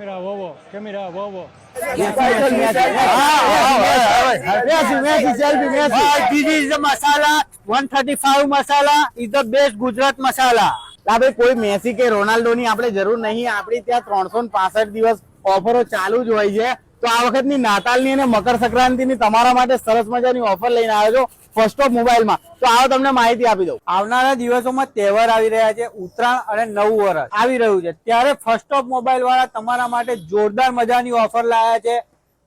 Camera વોવો camera વોવો is the masala 135 masala is the best Gujarat ભાઈ કોઈ મેસી કે રોનાલ્ડો ની આપણે જરૂર નહીં આપણી ત્યાં ત્રણસો પાસઠ દિવસ ઓફરો ચાલુ જ હોય છે તો આ વખતની નાતાલની અને મકર સંક્રાંતિની તમારા માટે સરસ મજાની ઓફર લઈને આવ્યો છો ફર્સ્ટ ઓફ મોબાઈલમાં. તો આવો તમને માહિતી આપી દઉં. આવનારા દિવસોમાં તહેવાર આવી રહ્યા છે, ઉત્તરાયણ અને નવું વર્ષ આવી રહ્યું છે. ત્યારે ફર્સ્ટ ઓફ મોબાઈલ વાળા તમારા માટે જોરદાર મજાની ઓફર લાયા છે.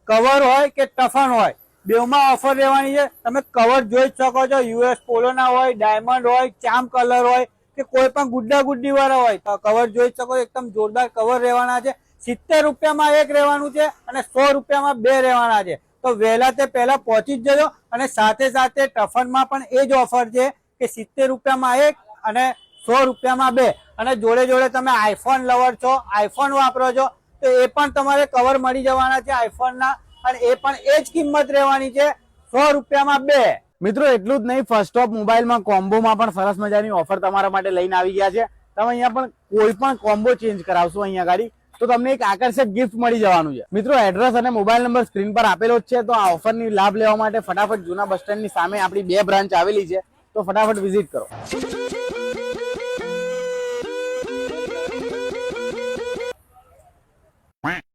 કવર હોય કે ટફન હોય બેવમાં ઓફર રહેવાની છે. તમે કવર જોઈ જ શકો છો. યુએસ પોલોના હોય ડાયમંડ હોય ચામ કલર હોય કે કોઈ પણ ગુડ્ડા ગુડ્ડી વાળા હોય કવર જોઈ શકો એકદમ જોરદાર કવર રહેવાના છે. સિત્તેર રૂપિયામાં એક રહેવાનું છે અને સો રૂપિયામાં બે રહેવાના છે. તો વહેલા તે પહેલા પહોંચી જ જજો અને સાથે સાથે ટફનમાં પણ એ જ ઓફર છે કે સિત્તેર રૂપિયામાં એક અને સો રૂપિયામાં બે. અને જોડે જોડે તમે આઈફોન લવર છો, આઈફોન વાપરો છો, તો એ પણ તમારે કવર મળી જવાના છે આઈફોનના અને એ પણ એ જ કિંમત રહેવાની છે સો રૂપિયામાં બે. મિત્રો, એટલું જ નહીં ફર્સ્ટ ઓફ મોબાઈલમાં કોમ્બોમાં પણ સરસ મજાની ઓફર તમારા માટે લઈને આવી ગયા છે. તમે અહીંયા પણ કોઈ પણ કોમ્બો ચેન્જ કરાવશો અહીંયા ગાડી. તો તમને એક આકર્ષક ગિફ્ટ મળી જવાનું છે. મિત્રો એડ્રેસ અને મોબાઈલ નંબર સ્ક્રીન પર આપેલો છે, તો આ ઓફરની લાભ લેવા માટે ફટાફટ જૂના બસ સ્ટેન્ડની સામે આપણી બે બ્રાન્ચ આવેલી છે, તો ફટાફટ વિઝિટ કરો.